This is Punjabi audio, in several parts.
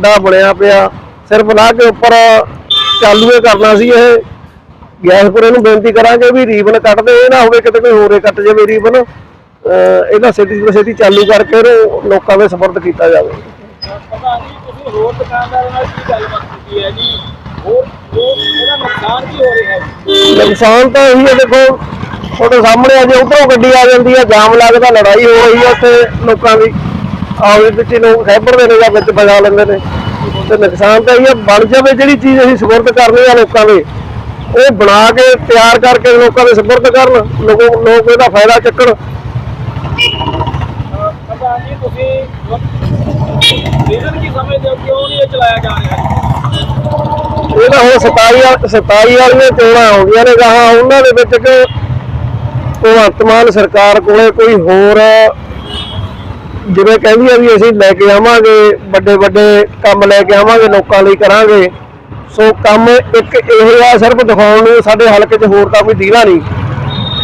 ਦਾ ਬਣਿਆ ਪਿਆ ਸਿਰਫ ਲਾ ਕੇ ਉੱਪਰ ਚਾਲੂ ਹੀ ਕਰਨਾ ਸੀ ਇਹ। ਗੈਸਪੁਰੇ ਨੂੰ ਬੇਨਤੀ ਕਰਾਂਗੇ ਵੀ ਰੀਬਨ ਕੱਟ ਦੇ ਇਹ ਨਾ ਹੋਵੇ ਕਿਤੇ ਕੋਈ ਹੋਰੇ ਕੱਟ ਜਾਵੇ ਰੀਬਨ। ਇਹਦਾ ਸਿੱਧੀ ਸਿੱਧੀ ਚਾਲੂ ਕਰਕੇ ਇਹਨੂੰ ਲੋਕਾਂ ਦੇ ਸਪੁਰਦ ਕੀਤਾ ਜਾਵੇ। ਪ੍ਰਧਾਨ ਜੀ ਤੁਸੀਂ ਹੋਰ ਦੁਕਾਨਦਾਰਾਂ ਨਾਲ ਕੀ ਗੱਲਬਾਤ ਕੀਤੀ ਹੈ ਜੀ? ਹੋਰ ਹੋਰ ਇਹਦਾ ਨੁਕਸਾਨ ਕੀ ਹੋ ਰਿਹਾ ਹੈ ਨੁਕਸਾਨ ਤਾਂ ਇਹੀ ਹੈ ਦੇਖੋ ਤੁਹਾਡੇ ਸਾਹਮਣੇ ਆ ਜੇ ਉਧਰੋਂ ਗੱਡੀ ਆ ਜਾਂਦੀ ਹੈ ਜਾਮ ਲੱਗਦਾ ਲੜਾਈ ਹੋ ਰਹੀ ਹੈ ਉੱਥੇ ਲੋਕਾਂ ਦੀ। ਵਿੱਚ ਹੀ ਲੋਕ ਖੈਬਰ ਦੇ ਨੇ ਜਾਂ ਵਿੱਚ ਵਜਾ ਲੈਂਦੇ ਨੇ। ਤੇ ਨੁਕਸਾਨ ਤਾਂ ਇਹ ਹੈ ਬਣ ਜਾਵੇ ਜਿਹੜੀ ਚੀਜ਼ ਅਸੀਂ ਸਪੁਰਦ ਕਰਨੀ ਆ ਲੋਕਾਂ ਦੇ ਉਹ ਬਣਾ ਕੇ ਤਿਆਰ ਕਰਕੇ ਲੋਕਾਂ ਦੇ ਸਪੁਰਦ ਕਰਨ ਲੋਕ ਲੋਕ ਇਹਦਾ ਫਾਇਦਾ ਚੱਕਣ। ਪ੍ਰਧਾਨ ਜੀ ਤੁਸੀਂ ਰੀਜ਼ਨ ਕੀ ਸਮਝਦੇ ਹੋ? ਕਿਉਂ ਨਹੀਂ ਇਹ ਚਲਾਇਆ ਜਾ ਰਿਹਾ ਹੈ ਇਹ ਤਾਂ ਹੁਣ 27 ਵਾਲ- 27 ਵਾਲੀਆਂ ਚੋਣਾਂ ਹੋ ਗਈਆਂ ਨੇ ਗਾਹਾਂ ਉਹਨਾਂ ਦੇ ਵਿੱਚ ਕਿ ਭਗਵੰਤ ਮਾਨ ਸਰਕਾਰ ਕੋਲੇ ਕੋਈ ਹੋਰ ਜਿਵੇਂ ਕਹਿੰਦੀ ਆ ਵੀ ਅਸੀਂ ਲੈ ਕੇ ਆਵਾਂਗੇ, ਵੱਡੇ ਵੱਡੇ ਕੰਮ ਲੈ ਕੇ ਆਵਾਂਗੇ, ਲੋਕਾਂ ਲਈ ਕਰਾਂਗੇ। ਸੋ ਕੰਮ ਇੱਕ ਇਹ ਆ, ਸਿਰਫ ਦਿਖਾਉਣ ਨੂੰ ਸਾਡੇ ਹਲਕੇ 'ਚ ਹੋਰ ਤਾਂ ਕੋਈ ਦੀਨਾ ਨਹੀਂ।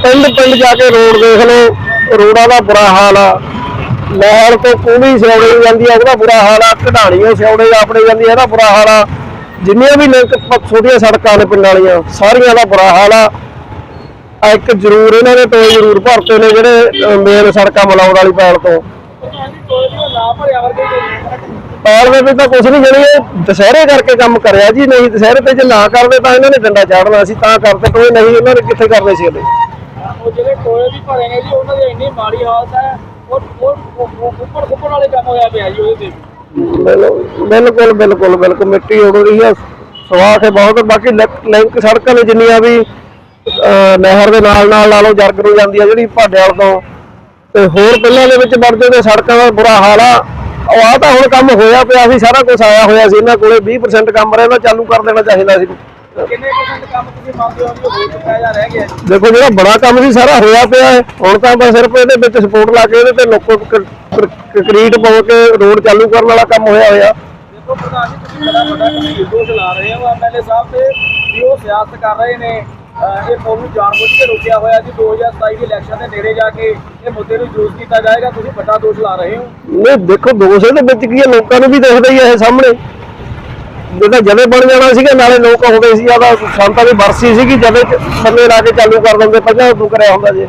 ਪਿੰਡ ਪਿੰਡ ਜਾ ਕੇ ਰੋਡ ਦੇਖ ਲਓ, ਰੋਡਾਂ ਦਾ ਬੁਰਾ ਹਾਲ ਆ। ਲਹਿਰ ਤੋਂ ਕੂਣੀ ਸਿਉੜੇ ਜਾਂਦੀ ਆ ਇਹਦਾ ਬੁਰਾ ਹਾਲ ਆ। ਕਢਾਣੀਆਂ ਸਿਉੜੇ ਆਪਣੇ ਜਾਂਦੀ ਆ, ਇਹਦਾ ਬੁਰਾ ਹਾਲ ਆ। ਜਿੰਨੀਆਂ ਵੀ ਲਿੰਕ ਛੋਟੀਆਂ ਸੜਕਾਂ ਨੇ ਪਿੰਡਾਂ ਵਾਲੀਆਂ, ਸਾਰੀਆਂ ਦਾ ਬੁਰਾ ਹਾਲ ਆ। ਆ ਇੱਕ ਜ਼ਰੂਰ ਇਹਨਾਂ ਨੇ ਟੋਏ ਜ਼ਰੂਰ ਭਰਤੇ ਨੇ ਜਿਹੜੇ ਮੇਨ ਸੜਕਾਂ ਮਲਾਉਣ ਵਾਲੀ ਪੈਲ ਤੋਂ। ਪ੍ਰਧਾਨ ਜੀ ਕੋਈ ਨਹੀਂ ਨਾ ਭਰਿਆ ਵਰਗੇ ਜੀ ਪੈਲ ਦੇ ਵਿੱਚ ਤਾਂ ਕੁਝ ਨਹੀਂ ਜਣੀ ਇਹ ਦੁਸਹਿਰੇ ਕਰਕੇ ਕੰਮ ਕਰਿਆ ਜੀ ਨਹੀਂ ਦੁਸਹਿਰੇ ਤੇ ਜੇ ਨਾ ਕਰਦੇ ਤਾਂ ਇਹਨਾਂ ਨੇ ਡੰਡਾ ਚਾੜਨਾ ਸੀ ਤਾਂ ਕਰਦੇ ਟੋਏ ਨਹੀਂ ਉਹਨਾਂ ਨੇ ਕਿੱਥੇ ਕਰਨੇ ਸੀ ਇਹਦੇ ਉਹ ਜਿਹੜੇ ਟੋਏ ਵੀ ਭਰੇ ਨੇ ਜੀ ਉਹਨਾਂ ਦੀ ਇੰਨੀ ਮਾੜੀ ਹਾਲਤ ਹੈ ਉਹ ਉੱਪਰ ਉੱਪਰ ਵਾਲੇ ਕੰਮ ਹੋਇਆ ਪਿਆ ਜੀ ਉਹਦੇ ਬਿਲਕੁਲ ਬਿਲਕੁਲ ਬਿਲਕੁਲ ਮਿੱਟੀ ਉੜ ਰਹੀ ਹੈ ਸਵਾਹ ਹੈ ਬਹੁਤ ਬਾਕੀ ਲਿੰਕ- ਸੜਕਾਂ ਨੇ ਜਿੰਨੀਆਂ ਵੀ ਨਹਿਰ ਦੇ ਨਾਲ ਨਾਲ ਲਾ ਲਓ ਜਰਗ ਨੂੰ ਜਾਂਦੀ ਆ ਜਿਹੜੀ ਭਾਡਿਆਲ ਤੋਂ ਤੇ ਹੋਰ ਪਹਿਲਾਂ ਦੇ ਵਿੱਚ ਵੜ ਜਾਂਦੇ ਸੜਕਾਂ ਦਾ ਬੁਰਾ ਹਾਲ ਆ। ਉਹ ਆ ਤਾਂ ਹੁਣ ਕੰਮ ਹੋਇਆ ਪਿਆ ਸੀ ਸਾਰਾ ਕੁਝ ਆਇਆ ਹੋਇਆ ਸੀ। ਇਹਨਾਂ ਕੋਲੇ 20% ਕੰਮ ਰਹਿੰਦਾ ਚਾਲੂ ਕਰ ਦੇਣਾ ਚਾਹੀਦਾ ਸੀ। ਕਿੰਨੇ ਪਰਸੈਂਟ ਕੰਮ ਤੁਸੀਂ ਮੰਗਦੇ ਹੋ ਵੀ ਹੋ ਚੁੱਕਾ ਜਾਂ ਰਹਿ ਗਿਆ? ਦੇਖੋ ਜਿਹੜਾ ਬੜਾ ਕੰਮ ਸੀ ਸਾਰਾ ਹੋਇਆ ਪਿਆ ਹੈ। ਹੁਣ ਤਾਂ ਬਸ ਸਿਰਫ ਇਹਦੇ ਵਿੱਚ ਸਪੋਰਟ ਲਾ ਕੇ ਇਹਦੇ ਤੇ ਲੋਕੋ ਕੰਕਰੀਟ ਪਾਉ ਕੇ ਰੋਡ ਚਾਲੂ ਕਰਨ ਵਾਲਾ ਕੰਮ ਹੋਇਆ ਹੋਇਆ। ਦੇਖੋ ਪ੍ਰਧਾਨ ਜੀ ਤੁਸੀਂ ਬੜਾ ਵੱਡਾ ਗੰਭੀਰ ਦੋਸ਼ ਲਾ ਰਹੇ ਹੋ। ਐਮਐਲਏ ਸਾਹਿਬ ਤੇ ਵੀ ਉਹ ਸਿਆਸਤ ਕਰ ਰਹੇ ਨੇ। ਇਹ ਪੁਲ ਨੂੰ ਜਾਣਬੁੱਝ ਕੇ ਰੋਕਿਆ ਹੋਇਆ ਜੀ। 2027 ਦੇ ਇਲੈਕਸ਼ਨ ਦੇ ਨੇੜੇ ਜਾ ਕੇ ਇਹ ਮੁੱਦੇ ਨੂੰ ਯੂਜ਼ ਕੀਤਾ ਜਾਏਗਾ। ਤੁਸੀਂ ਵੱਡਾ ਦੋਸ਼ ਲਾ ਰਹੇ ਹੋ। ਨਹੀਂ ਦੇਖੋ ਦੋਸ਼ ਇਹਦੇ ਵਿੱਚ ਕੀ ਹੈ? ਲੋਕਾਂ ਨੂੰ ਵੀ ਦਿਖਦਾ ਹੀ ਹੈ ਇਹ ਸਾਹਮਣੇ। ਜਿਹਦਾ ਜਦੇ ਬਣ ਜਾਣਾ ਸੀਗਾ ਨਾਲੇ ਲੋਕ ਆਉਂਦੇ ਸੀ। ਆਦਾ ਸੰਤਾਂ ਦੀ ਬਰਸੀ ਸੀਗੀ ਜਦੇ ਬੰਦੇ ਲਾ ਕੇ ਚਾਲੂ ਕਰ ਦਿੰਦੇ ਪਹਿਲਾਂ ਉਦੋਂ ਕਰਿਆ ਹੁੰਦਾ ਜੀ।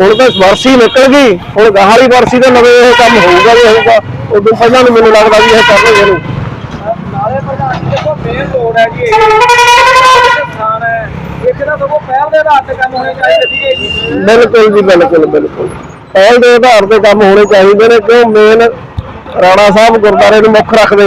ਹੁਣ ਤਾਂ ਬਰਸੀ ਨਿਕਲ ਗਈ। ਹੁਣ ਗਾਹਾਲੀ ਬਰਸੀ ਦਾ ਨਵੇਂ ਇਹ ਕੰਮ ਹੋਊਗਾ ਹੀ ਹੋਊਗਾ। ਉਦੋਂ ਪਹਿਲਾਂ ਨੂੰ ਮੈਨੂੰ ਲੱਗਦਾ ਵੀ ਇਹ ਕਰ ਰਹੇ ਨੇ। ਅਹ ਨਾਲੇ ਪ੍ਰਧਾਨ ਜੀ ਦੇਖੋ ਮੇਨ ਰੋਡ ਹੈ ਜੀ ਇਹ ਇਹ ਸਥਾਨ ਹੈ ਇੱਥੇ ਤਾਂ ਸਗੋਂ ਪਹਿਲ ਦੇ ਆਧਾਰ ਤੇ ਕੰਮ ਹੋਣੇ ਚਾਹੀਦੇ ਸੀਗੇ ਜੀ। ਬਿਲਕੁਲ ਜੀ, ਬਿਲਕੁਲ ਬਿਲਕੁਲ। ਪਹਿਲ ਦੇ ਆਧਾਰ ਤੇ ਕੰਮ ਹੋਣੇ ਚਾਹੀਦੇ ਨੇ, ਕਿਉਂ? ਮੇਨ ਰਾਣਾ ਸਾਹਿਬ ਗੁਰਦਾਰੇ ਨੂੰ ਮੁੱਖ ਰੱਖਦੇ